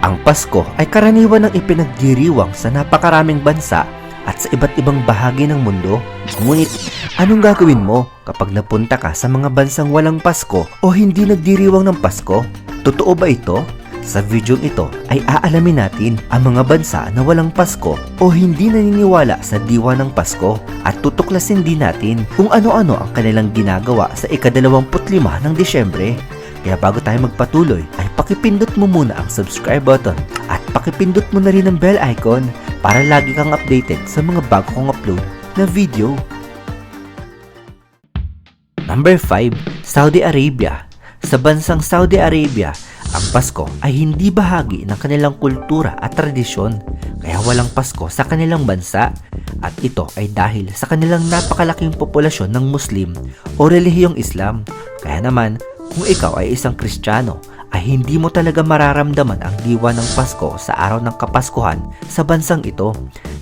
Ang Pasko ay karaniwan ng ipinagdiriwang sa napakaraming bansa at sa iba't ibang bahagi ng mundo. Ngunit, anong gagawin mo kapag napunta ka sa mga bansang walang Pasko o hindi nagdiriwang ng Pasko? Totoo ba ito? Sa video ito ay aalamin natin ang mga bansa na walang Pasko o hindi naniniwala sa diwa ng Pasko at tutuklasin din natin kung ano-ano ang kanilang ginagawa sa ikadalawamput-lima ng Disyembre. Kaya bago tayo magpatuloy ay pakipindot mo muna ang subscribe button at pakipindot mo na rin ang bell icon para lagi kang updated sa mga bago kong upload na video. Number 5, Saudi Arabia. Sa bansang Saudi Arabia, ang Pasko ay hindi bahagi ng kanilang kultura at tradisyon, kaya walang Pasko sa kanilang bansa. At ito ay dahil sa kanilang napakalaking populasyon ng Muslim o relihiyong Islam. Kaya naman, kung ikaw ay isang Kristiyano, ay hindi mo talaga mararamdaman ang diwa ng Pasko sa araw ng Kapaskuhan sa bansang ito.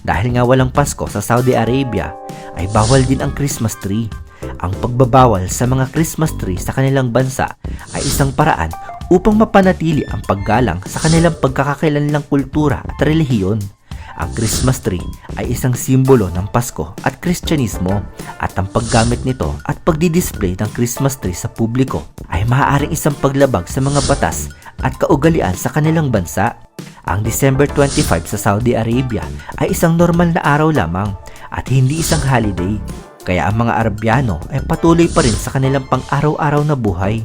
Dahil nga walang Pasko sa Saudi Arabia, ay bawal din ang Christmas tree. Ang pagbabawal sa mga Christmas tree sa kanilang bansa ay isang paraan upang mapanatili ang paggalang sa kanilang pagkakakilanlang kultura at relihiyon. Ang Christmas tree ay isang simbolo ng Pasko at Kristyanismo at ang paggamit nito at pagdidisplay ng Christmas tree sa publiko ay maaaring isang paglabag sa mga batas at kaugalian sa kanilang bansa. Ang December 25 sa Saudi Arabia ay isang normal na araw lamang at hindi isang holiday. Kaya ang mga Arabyano ay patuloy pa rin sa kanilang pang-araw-araw na buhay.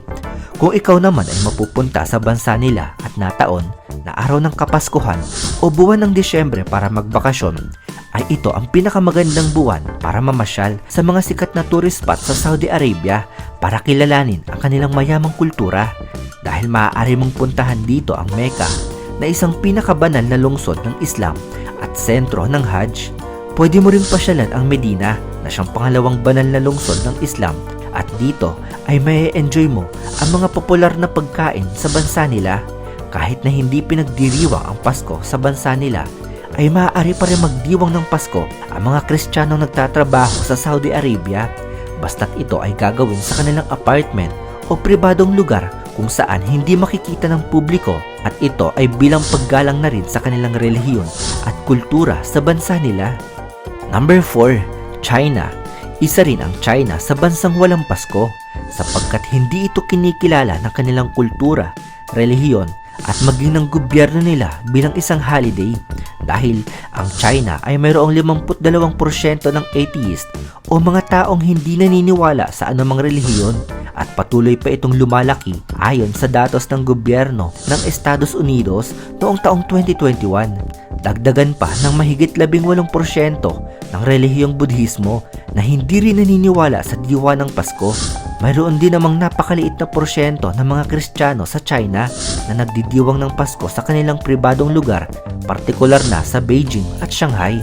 Kung ikaw naman ay mapupunta sa bansa nila at nataon na araw ng Kapaskuhan o buwan ng Disyembre para magbakasyon, ay ito ang pinakamagandang buwan para mamasyal sa mga sikat na tourist spot sa Saudi Arabia para kilalanin ang kanilang mayamang kultura dahil maaari mong puntahan dito ang Mecca na isang pinakabanal na lungsod ng Islam at sentro ng Hajj. Pwede mo ring pasyalan ang Medina na siyang pangalawang banal na lungsod ng Islam dito ay may enjoy mo ang mga popular na pagkain sa bansa nila. Kahit na hindi pinagdiriwang ang Pasko sa bansa nila, ay maaari pa rin magdiwang ng Pasko ang mga Kristiyanong nagtatrabaho sa Saudi Arabia basta't ito ay gagawin sa kanilang apartment o pribadong lugar kung saan hindi makikita ng publiko at ito ay bilang paggalang na rin sa kanilang relihiyon at kultura sa bansa nila. Number 4, China. Isa rin ang China sa bansang walang Pasko sapagkat hindi ito kinikilala ng kanilang kultura, relihiyon at maging ng gobyerno nila bilang isang holiday dahil ang China ay mayroong 52% ng atheist o mga taong hindi naniniwala sa anumang relihiyon at patuloy pa itong lumalaki ayon sa datos ng gobyerno ng Estados Unidos noong taong 2021. Dagdagan pa ng mahigit 18% ng relihiyong Budhismo na hindi rin naniniwala sa diwa ng Pasko. Mayroon din namang napakaliit na porsyento ng mga Kristiyano sa China na nagdidiwang ng Pasko sa kanilang pribadong lugar, partikular na sa Beijing at Shanghai.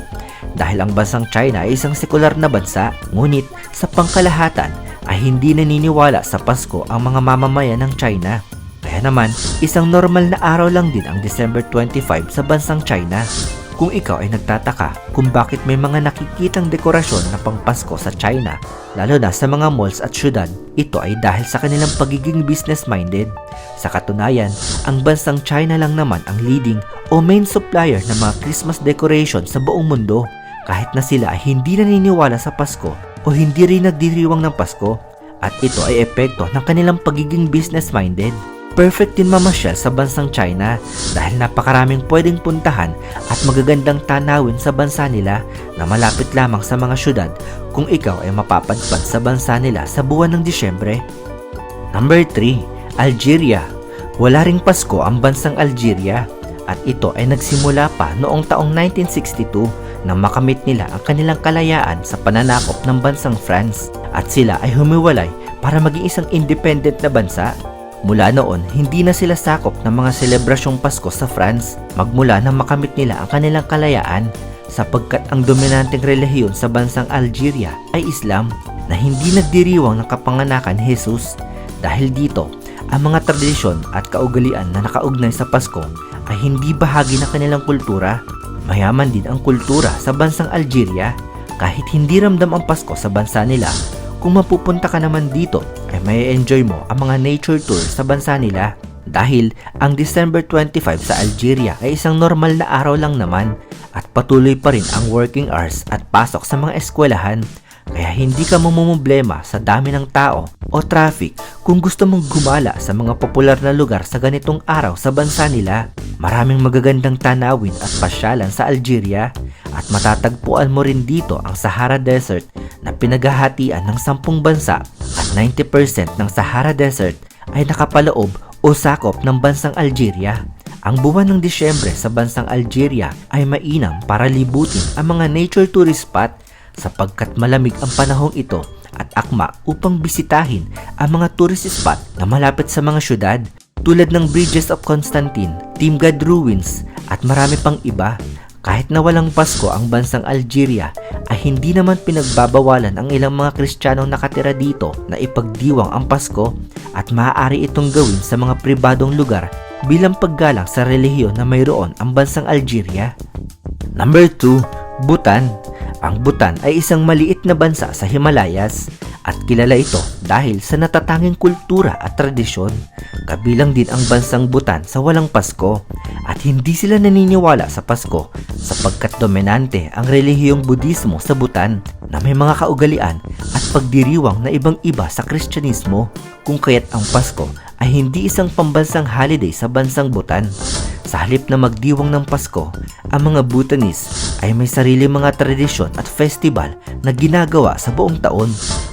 Dahil ang bansang China ay isang sekular na bansa, ngunit sa pangkalahatan ay hindi naniniwala sa Pasko ang mga mamamayan ng China. Kaya naman, isang normal na araw lang din ang December 25 sa bansang China. Kung ikaw ay nagtataka kung bakit may mga nakikitang dekorasyon na pangpasko sa China, lalo na sa mga malls at syudad, ito ay dahil sa kanilang pagiging business-minded. Sa katunayan, ang bansang China lang naman ang leading o main supplier ng mga Christmas decoration sa buong mundo. Kahit na sila ay hindi naniniwala sa Pasko o hindi rin nagdiriwang ng Pasko, at ito ay epekto ng kanilang pagiging business-minded perfect din mamasyal sa bansang China dahil napakaraming pwedeng puntahan at magagandang tanawin sa bansa nila na malapit lamang sa mga syudad kung ikaw ay mapapadpad sa bansa nila sa buwan ng Disyembre. Number 3. Algeria Wala ring Pasko ang bansang Algeria at ito ay nagsimula pa noong taong 1962 nang makamit nila ang kanilang kalayaan sa pananakop ng bansang France at sila ay humiwalay para maging isang independent na bansa Mula noon, hindi na sila sakop ng mga selebrasyong Pasko sa France magmula nang makamit nila ang kanilang kalayaan sapagkat ang dominanteng relihiyon sa bansang Algeria ay Islam na hindi nagdiriwang ng kapanganakan Jesus. Dahil dito, ang mga tradisyon at kaugalian na nakaugnay sa Pasko ay hindi bahagi ng kanilang kultura. Mayaman din ang kultura sa bansang Algeria kahit hindi ramdam ang Pasko sa bansa nila kung mapupunta ka naman dito ay may enjoy mo ang mga nature tour sa bansa nila. Dahil ang December 25 sa Algeria ay isang normal na araw lang naman at patuloy pa rin ang working hours at pasok sa mga eskwelahan kaya hindi ka mamumblema sa dami ng tao o traffic kung gusto mong gumala sa mga popular na lugar sa ganitong araw sa bansa nila. Maraming magagandang tanawin at pasyalan sa Algeria at matatagpuan mo rin dito ang Sahara Desert na pinaghahatian ng sampung bansa at 90% ng Sahara Desert ay nakapaloob o sakop ng bansang Algeria. Ang buwan ng Disyembre sa bansang Algeria ay mainam para libutin ang mga nature tourist spot sapagkat malamig ang panahong ito at akma upang bisitahin ang mga tourist spot na malapit sa mga syudad tulad ng Bridges of Constantine, Timgad Ruins at marami pang iba. Kahit na walang Pasko ang bansang Algeria ay hindi naman pinagbabawalan ang ilang mga Kristiyanong nakatira dito na ipagdiwang ang Pasko at maaari itong gawin sa mga pribadong lugar bilang paggalang sa relihiyon na mayroon ang bansang Algeria. Number 2, Bhutan. Ang Bhutan ay isang maliit na bansa sa Himalayas at kilala ito dahil sa natatanging kultura at tradisyon. Kabilang din ang bansang Bhutan sa walang Pasko at hindi sila naniniwala sa Pasko sapagkat dominante ang relihiyong Budismo sa Bhutan na may mga kaugalian at pagdiriwang na ibang iba sa Kristyanismo kung kaya't ang Pasko ay hindi isang pambansang holiday sa bansang Bhutan. Sa halip na magdiwang ng Pasko, ang mga Bhutanese ay may sarili mga tradisyon at festival na ginagawa sa buong taon.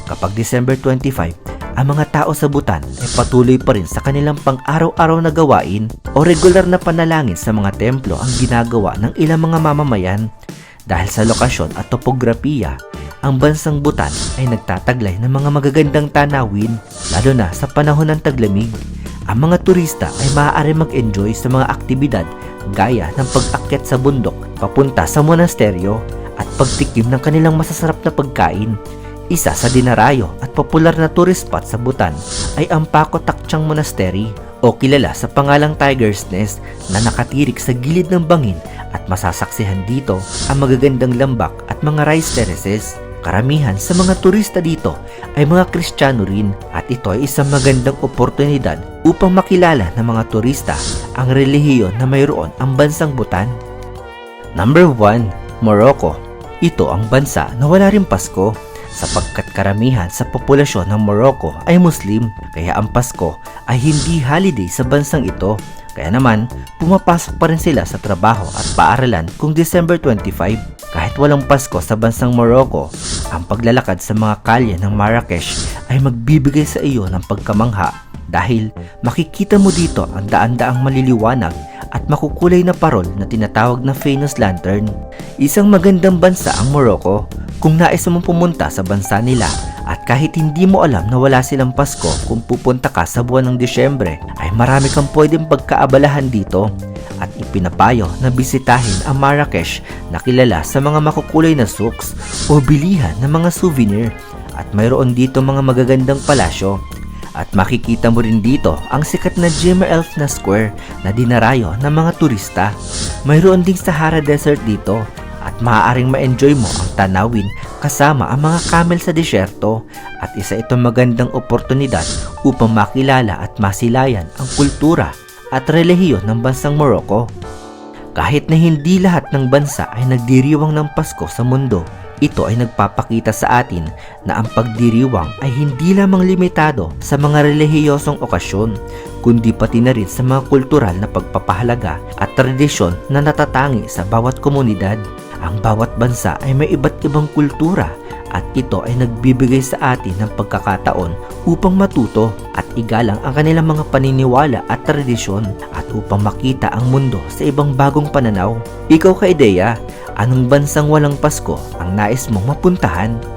Kapag December 25, ang mga tao sa Bhutan ay patuloy pa rin sa kanilang pang-araw-araw na gawain o regular na panalangin sa mga templo ang ginagawa ng ilang mga mamamayan. Dahil sa lokasyon at topografiya, ang bansang Bhutan ay nagtataglay ng mga magagandang tanawin lalo na sa panahon ng taglamig. Ang mga turista ay maaari mag-enjoy sa mga aktibidad gaya ng pag-akyat sa bundok papunta sa monasteryo at pagtikim ng kanilang masasarap na pagkain. Isa sa dinarayo at popular na tourist spot sa Bhutan ay ang Pako Takchang Monastery o kilala sa pangalang Tiger's Nest na nakatirik sa gilid ng bangin at masasaksihan dito ang magagandang lambak at mga rice terraces. Karamihan sa mga turista dito ay mga Kristiyano rin at ito ay isang magandang oportunidad upang makilala ng mga turista ang relihiyon na mayroon ang bansang Bhutan. Number 1, Morocco. Ito ang bansa na wala rin Pasko sapagkat karamihan sa populasyon ng Morocco ay Muslim kaya ang Pasko ay hindi holiday sa bansang ito. Kaya naman, pumapasok pa rin sila sa trabaho at paaralan kung December 25. Kahit walang Pasko sa bansang Morocco, ang paglalakad sa mga kalye ng Marrakesh ay magbibigay sa iyo ng pagkamangha dahil makikita mo dito ang daan-daang maliliwanag at makukulay na parol na tinatawag na Venus Lantern. Isang magandang bansa ang Morocco kung nais mong pumunta sa bansa nila at kahit hindi mo alam na wala silang Pasko kung pupunta ka sa buwan ng Disyembre ay marami kang pwedeng pagkaabalahan dito at ipinapayo na bisitahin ang Marrakesh na kilala sa mga makukulay na souks o bilihan ng mga souvenir. At mayroon dito mga magagandang palasyo. At makikita mo rin dito ang sikat na Jimmer Elf na square na dinarayo ng mga turista. Mayroon ding Sahara Desert dito. At maaaring ma-enjoy mo ang tanawin kasama ang mga camel sa disyerto. At isa itong magandang oportunidad upang makilala at masilayan ang kultura at relihiyon ng bansang Morocco. Kahit na hindi lahat ng bansa ay nagdiriwang ng Pasko sa mundo, ito ay nagpapakita sa atin na ang pagdiriwang ay hindi lamang limitado sa mga relihiyosong okasyon, kundi pati na rin sa mga kultural na pagpapahalaga at tradisyon na natatangi sa bawat komunidad. Ang bawat bansa ay may iba't ibang kultura at ito ay nagbibigay sa atin ng pagkakataon upang matuto at igalang ang kanilang mga paniniwala at tradisyon at upang makita ang mundo sa ibang bagong pananaw. Ikaw ka ideya, anong bansang walang Pasko ang nais mong mapuntahan?